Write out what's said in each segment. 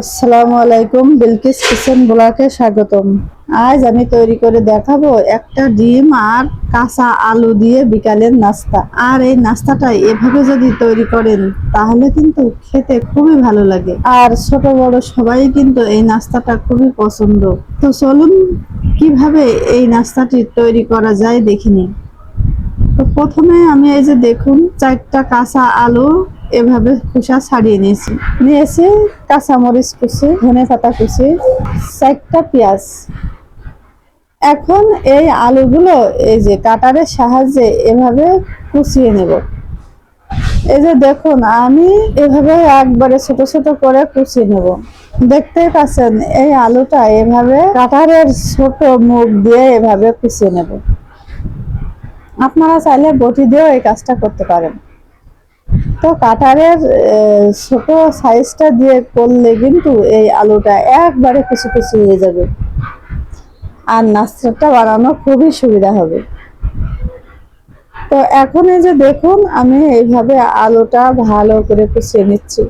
আসসালামু আলাইকুম, বিলকিস কিচেন ব্লকে স্বাগতম। আজ আমি তৈরি করে দেখাবো একটা ডিম আর কাঁচা আলু দিয়ে বিকালের নাস্তা। আর এই নাস্তাটা এভাবে যদি তৈরি করেন, তাহলে কিন্তু খেতে খুবই ভালো লাগে। আর ছোট বড় সবাই কিন্তু এই নাস্তাটা খুবই পছন্দ। তো চলুন, কীভাবে এই নাস্তাটি তৈরি করা যায় দেখিনি তো প্রথমে আমি এই যে দেখুন, চারটা কাঁচা আলু এভাবে খোসা ছাড়িয়ে নিয়েছি। নিয়েছি কাঁচামরিচ কুচি, ধনে পাতা কুচি, চারটা পেঁয়াজ। এখন এই আলুগুলো এই যে কাটারের সাহায্যে এভাবে কুচিয়ে নেব। এই যে দেখুন, আমি এভাবে একবারে ছোট ছোট করে কুচিয়ে নেব। দেখতেই পাচ্ছেন, এই আলুটা এভাবে কাটারের ছোট মুখ দিয়ে এভাবে কুচিয়ে নেব। আপনারা চাইলে বটি দিয়েও এই কাজটা করতে পারেন। তো কাটারের ছোট সাইজটা দিয়ে করলে কিন্তু এই আলুটা একবারে কুচি কুচি হয়ে যাবে। আর নাস্তাটা বানানো খুবই সুবিধা হবে। তো এখন এই যে দেখুন, আমি এইভাবে আলুটা ভালো করে কুচিয়ে নিচ্ছি।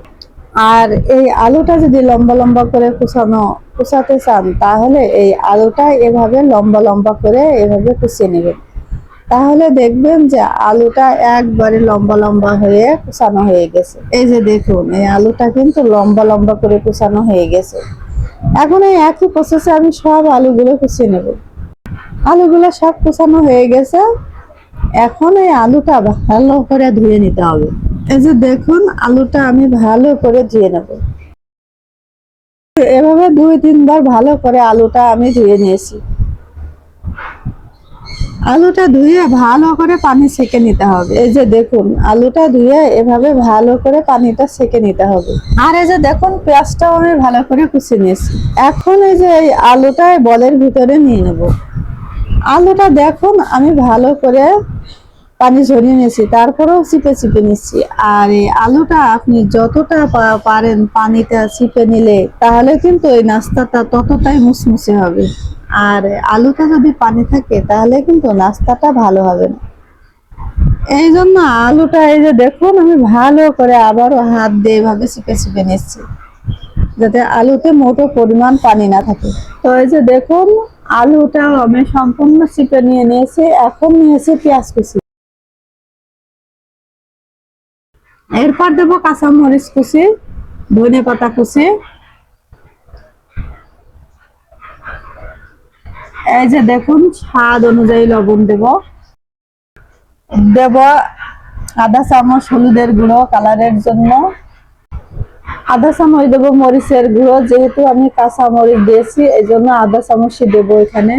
আর এই আলুটা যদি লম্বা লম্বা করে কুচানো, কুচাতে চান, তাহলে এই আলুটা এভাবে লম্বা লম্বা করে এভাবে কুচিয়ে নেবেন। তাহলে দেখবেন যে আলুটা একবারে লম্বা লম্বা হয়ে কুচানো হয়ে গেছে। এই যে দেখুন, এই আলুটা কিন্তু লম্বা লম্বা করে কুচানো হয়ে গেছে। এখন এই একই প্রসেসে আমি সব আলুগুলো কুচিয়ে নেব। আলুগুলো সব কুচানো হয়ে গেছে। এখন এই আলুটা ভালো করে ধুয়ে নিতে হবে। এই যে দেখুন, আলুটা আমি ভালো করে ধুয়ে নেব। এভাবে দুই তিনবার ভালো করে আলুটা আমি ধুয়ে নিয়েছি। আলুটা ধুয়ে ভালো করে পানি সেকে নিতে হবে। এই যে দেখুন, আলুটা ধুয়ে এভাবে ভালো করে পানিটা সেকে নিতে হবে। আর এই যে দেখুন পেঁয়াজটাও আমি ভালো করে কুচিয়ে নিয়েছি। এখন এই যে এই আলুটা বলের ভিতরে নিয়ে নেব। আলুটা দেখুন, আমি ভালো করে পানি ঝরিয়ে নিয়েছি, তারপরেও চিপে চিপে নিচ্ছি। আর এই আলুটা আপনি যতটা পারেন পানিটা চিপে নিলে, তাহলে কিন্তু এই নাস্তাটা ততটাই মুসমুসে হবে। আর আলুটা যদি পানি থাকে, তাহলে কিন্তু নাস্তাটা ভালো হবে না। এই জন্য আলুটা এই যে দেখুন, আমি ভালো করে আবারও হাত দিয়ে এভাবে চিপে চিপে নিচ্ছি, যাতে আলুতে মোটো পরিমাণ পানি না থাকে। তো এই যে দেখুন, আলুটাও আমি সম্পূর্ণ চিপে নিয়ে নিয়েছি, এখন নিয়েছি পেঁয়াজ কুচি। এরপর দেবো কাঁচামরিচ কুচি ধনে পাতা কুচি এই যে দেখুন, স্বাদ অনুযায়ী লবণ দেব। দেব আধা চামচ, হলুদের গুঁড়ো কালারের জন্য। আধা চামচ দেব মরিচের গুঁড়ো, যেহেতু আমি কাঁচা মরিচ দিয়েছি এই জন্য আধা চামচই দেবো এখানে।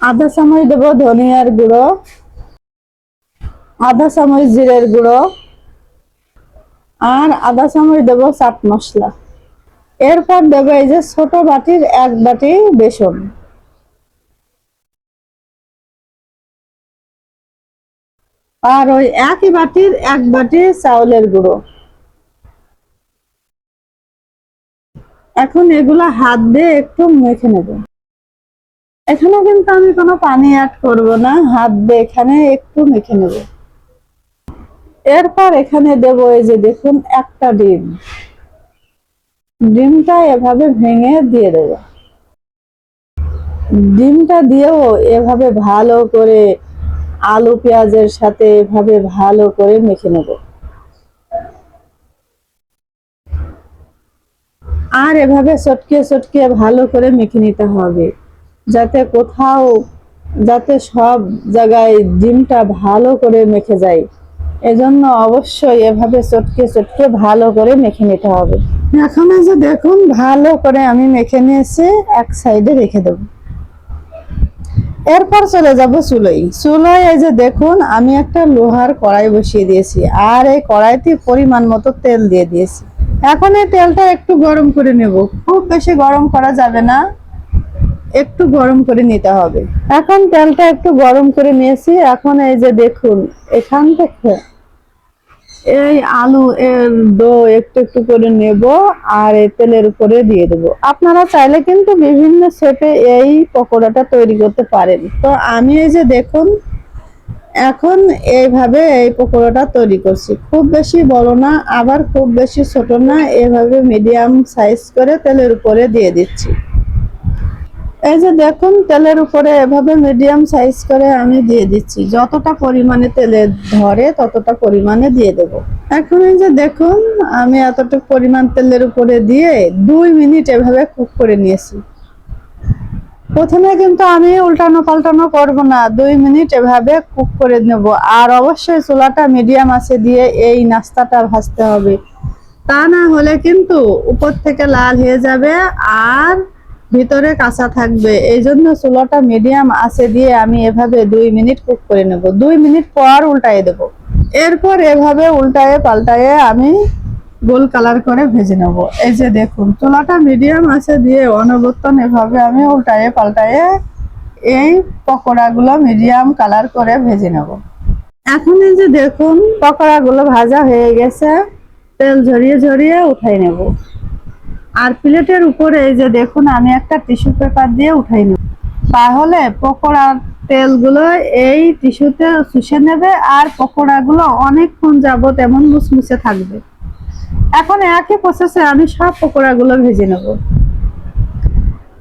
আধা চামচ দেব ধনিয়ার গুঁড়ো। আধা চামচ জিরের গুঁড়ো। আর আধা চামচ দেব চাট মশলা। এরপর দেবো এই যে ছোট বাটির এক বাটি বেসন। আর ওই একই বাটির এক বাটি চাউলের গুঁড়ো। এখন এগুলা হাত দিয়ে একটু মেখে নেব। এখানে কিন্তু আমি কোনো পানি অ্যাড করব না, হাত দিয়ে এখানে একটু মেখে নেব। এরপর এখানে দেব এই যে দেখুন একটা ডিম। ডিমটা এভাবে ভেঙে দিয়ে দেব। ডিমটা দিয়েও এভাবে ভালো করে আলু পেঁয়াজের সাথে এভাবে ভালো করে মেখে নেব। আর এভাবে চটকে চটকে ভালো করে মেখে নিতে হবে, যাতে কোথাও, যাতে সব জায়গায় ডিমটা ভালো করে মেখে যায়। এজন্য অবশ্যই এভাবে চটকে চটকে ভালো করে মেখে নিতে হবে। এখন যে দেখুন, ভালো করে আমি মেখে নিয়েছি, এক সাইডে রেখে দেবো। এরপর চলে যাব চুলোই চুলোয় এই যে দেখুন, আমি একটা লোহার কড়াই বসিয়ে দিয়েছি আর এই কড়াইতে পরিমাণ মতো তেল দিয়ে দিয়েছি। এখন এই তেলটা একটু গরম করে নেব। খুব বেশি গরম করা যাবে না, একটু গরম করে নিতে হবে। এখন তেলটা একটু গরম করে নিয়েছি। এখন এই যে দেখুন, এখান থেকে এই আলু, এর ডো একটু একটু করে নেব আর এই তেলের উপরে দিয়ে দেব। আপনারা চাইলে কিন্তু বিভিন্ন শেপে এই পকোড়াটা তৈরি করতে পারেন। তো আমি এই যে দেখুন, এখন এইভাবে এই পকোড়াটা তৈরি করছি। খুব বেশি বড় না, আবার খুব বেশি ছোট না, এভাবে মিডিয়াম সাইজ করে তেলের উপরে দিয়ে দিচ্ছি। এই যে দেখুন, তেলের উপরে এভাবে মিডিয়াম সাইজ করে আমি দিয়ে দিচ্ছি। যতটা পরিমাণে তেলে ধরে, ততটা পরিমাণে দিয়ে দেব। এখন এই যে দেখুন, আমি এতটুকু পরিমাণ তেলের উপরে দিয়ে দুই মিনিট এভাবে কুক করে নিয়েছি। প্রথমে কিন্তু আমি উল্টানো পাল্টানো করব না, দুই মিনিট এভাবে কুক করে নেব। আর অবশ্যই চুলাটা মিডিয়াম আছে দিয়ে এই নাস্তাটা ভাজতে হবে। তা না হলে কিন্তু উপর থেকে লাল হয়ে যাবে আর ভিতরে কাঁচা থাকবে। এই জন্য চুলাটা মিডিয়াম আছে দিয়ে আমি এভাবে দুই মিনিট কুক করে নেব। দুই মিনিট পর উল্টায়ে দেব। এরপর এভাবে উল্টায়ে পাল্টায়ে আমি গোল কালার করে ভেজে নেব। এই যে দেখুন, চুলাটা মিডিয়াম আছে দিয়ে অনবর্তন এভাবে আমি উল্টায়ে পাল্টায়ে এই পকোড়াগুলো মিডিয়াম কালার করে ভেজে নেব। এখন এই যে দেখুন, পকোড়াগুলো ভাজা হয়ে গেছে। তেল ঝরিয়ে ঝরিয়ে উঠাই নেব। আর প্লেটের উপরে এই যে দেখুন, আমি একটা টিস্যু পেপার দিয়ে উঠাই নেব। তাহলে পকোড়ার তেলগুলো এই টিস্যুতে শুষে নেবে আর পকোড়াগুলো অনেকক্ষণ যাবত এমন মুসমুসে থাকবে। এখন একই প্রসেসে আমি সব পকোড়াগুলো ভেজে নেব।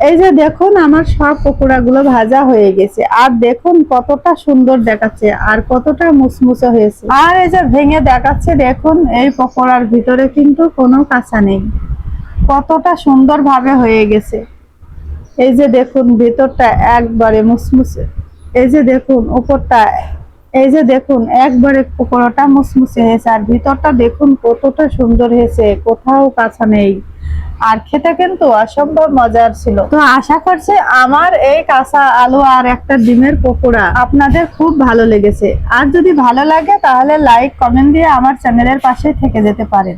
এই যে দেখুন, আমার সব পকোড়াগুলো ভাজা হয়ে গেছে। আর দেখুন কতটা সুন্দর দেখাচ্ছে আর কতটা মুসমুসে হয়েছে। আর এই যে ভেঙে দেখাচ্ছে, দেখুন, এই পকোড়ার ভিতরে কিন্তু কোনো কাঁচা নেই। কতটা সুন্দর ভাবে হয়ে গেছে। এই যে দেখুন, ভিতরটা একবারে মুসমুসে। এই যে দেখুন, উপরটা, এই যে দেখুন, একবারে পকোড়াটা মুসমুসে হয়েছে। আর ভিতরটা দেখুন, কতটা সুন্দর হয়েছে, কোথাও কাঁচা নেই। আর খেতে কিন্তু অসম্ভব মজার ছিল। তো আশা করছি আমার এই কাঁচা আলু আর একটা ডিমের পকোড়া আপনাদের খুব ভালো লেগেছে। আর যদি ভালো লাগে, তাহলে লাইক কমেন্ট দিয়ে আমার চ্যানেলের পাশে থেকে যেতে পারেন।